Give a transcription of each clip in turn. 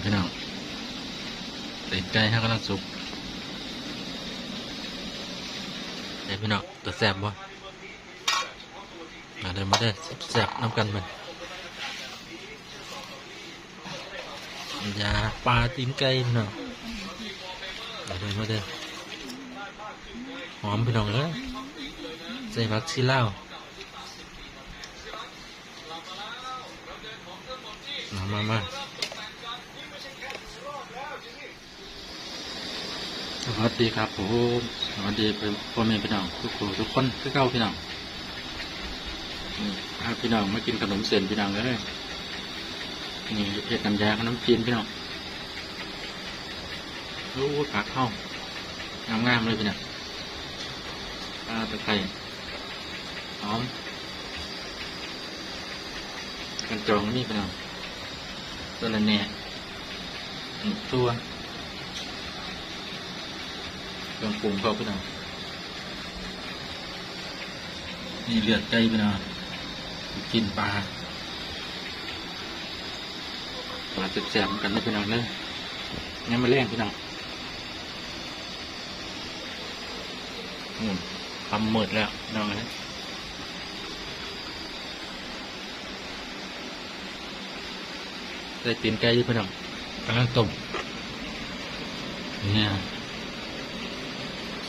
เนี่ยพี่น้องติดไก่ให้กำลังสุกเดี๋ยวพี่น้องตัวแซ่บบ่มาเดินมาได้แซ่บน้ำกันมันยาปลาตีนไก่พี่น้องมาเดินมาได้อหอมพี่น้องเลยใส่ผักชีลาวมามามา วัสดีครับผมสวัสดีเป็นพ่อแม่พี่น้องทุกคนทุกคนทุกเก้าพี่น้องพาพี่น้องมากินขนมเส้นพี่น้องเลยนี่เพชรน้ำยาขนมจีนพี่น้องโอ้ยผักเข้างามงามๆเลยพี่น้องปลาตะไคร้หอมกันจองนี่พี่น้องตัวละแหน่นี่ตัว เครื่องปรุงเข้าไปหน่อยนี่เลือดไก่ไปหน่อยกินปลาปลาแซ่บๆกันนะพี่น้องเลยงั้นมาแล่งพี่น้องอืมทำหมดแล้วน้องเลยได้ตีนไก่อยู่พี่น้องกำลังต้มเนี่ย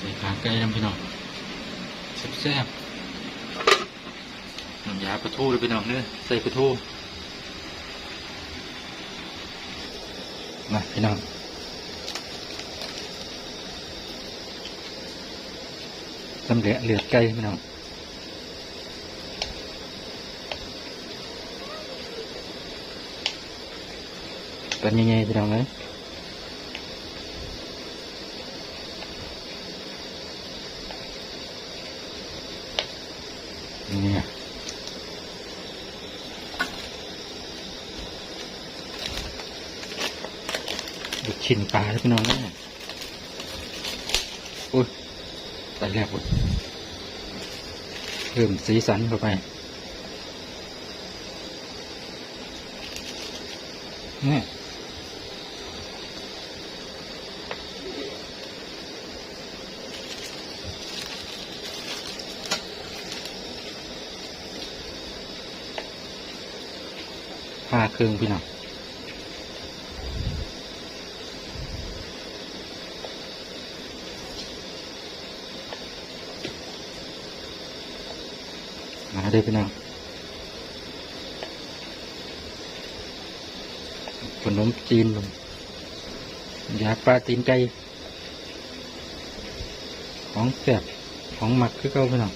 ใส่ขาไก่น้ำพี่น้องแซ่บๆน้ำยาปลาทูเลยพี่น้องเนี่ยใส่ปลาทูมาพี่น้องตำเหลือเลือดไก่พี่น้องเป็นยังไงพี่น้องเล นี่ยลูกชิ้นปลาพี่น้องเนี่ยอุ้ยตายแล้วอุ้ยเพิ่มสีสันเข้าไปเนี่ย ห้าเครื่องพี่น้องมาด้พี่น้องขนมจีนลงยาปลาตีนไก่ของแซ่บของหมักคือเก่าพี่น้อง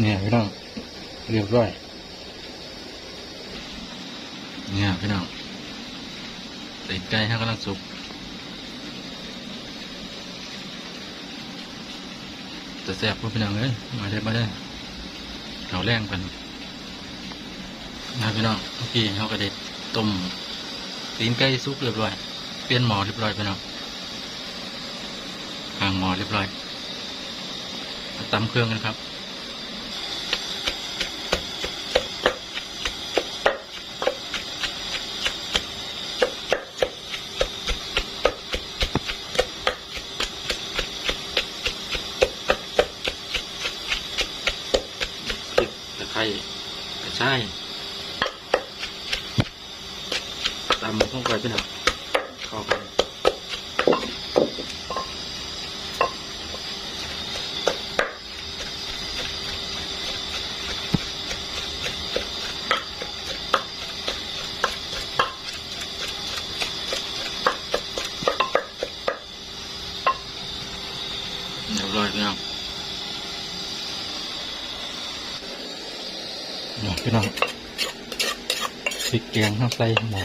เนี่ยพี่น้องเรียบร้อย เนี่ยพี่น้องติดไก่ให้กำลังสุกจะแซ่บพวกพี่น้องเลยมาได้มาได้เราแรงกันนะพี่น้องเมื่อกี้เขาก็ได้ต้มตีนไก่สุกเรียบร้อย เปลี่ยนหมอเรียบร้อยพี่น้องห่างหมอเรียบร้อยตำเครื่องกันครับ พริกตะไคร้ ใชายตำลงไปเป็นหนักเข้าไปเรียบร้อยพี่น้อง เนี่พี่น้องพริกแกงเข้าใส่หม้อ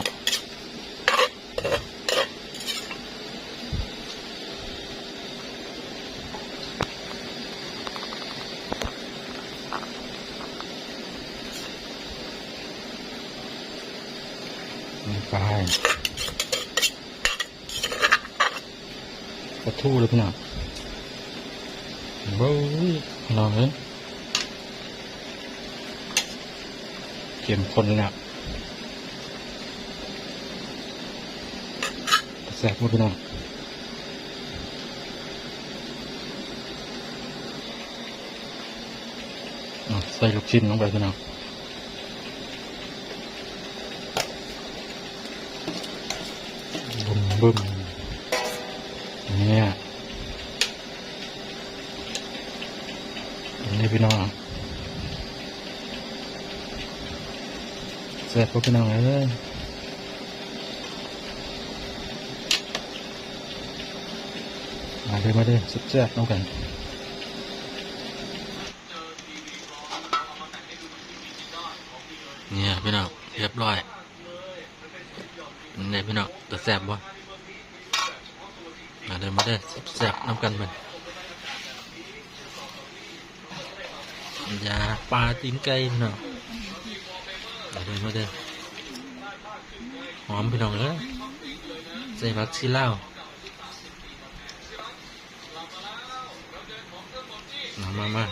นี่ไปกระทู้เลยพี่น้องโอ้ยน้องเอ้ย เข้มข้นแล้วแซ่บหมดพี่น้องอะใส่ลูกชิ้นลงไปพี่น้องบึมบึมเนี่ยนี่พี่น้อง แซ่บพวกพี่น้องเอ้ยมาเลยมาเลยสุดแซ่บน้องกันเนี่ยพี่น้องเรียบร้อยเนี่ยพี่น้องตัวแซ่บบ่มาเดินมาเด้อแซ่บน้ำกันไปยาปลาตีนไก่พี่น้อง เดินมาเด้อหอมไปหน่องเอ้ยใส่ผักชีลาวมามามา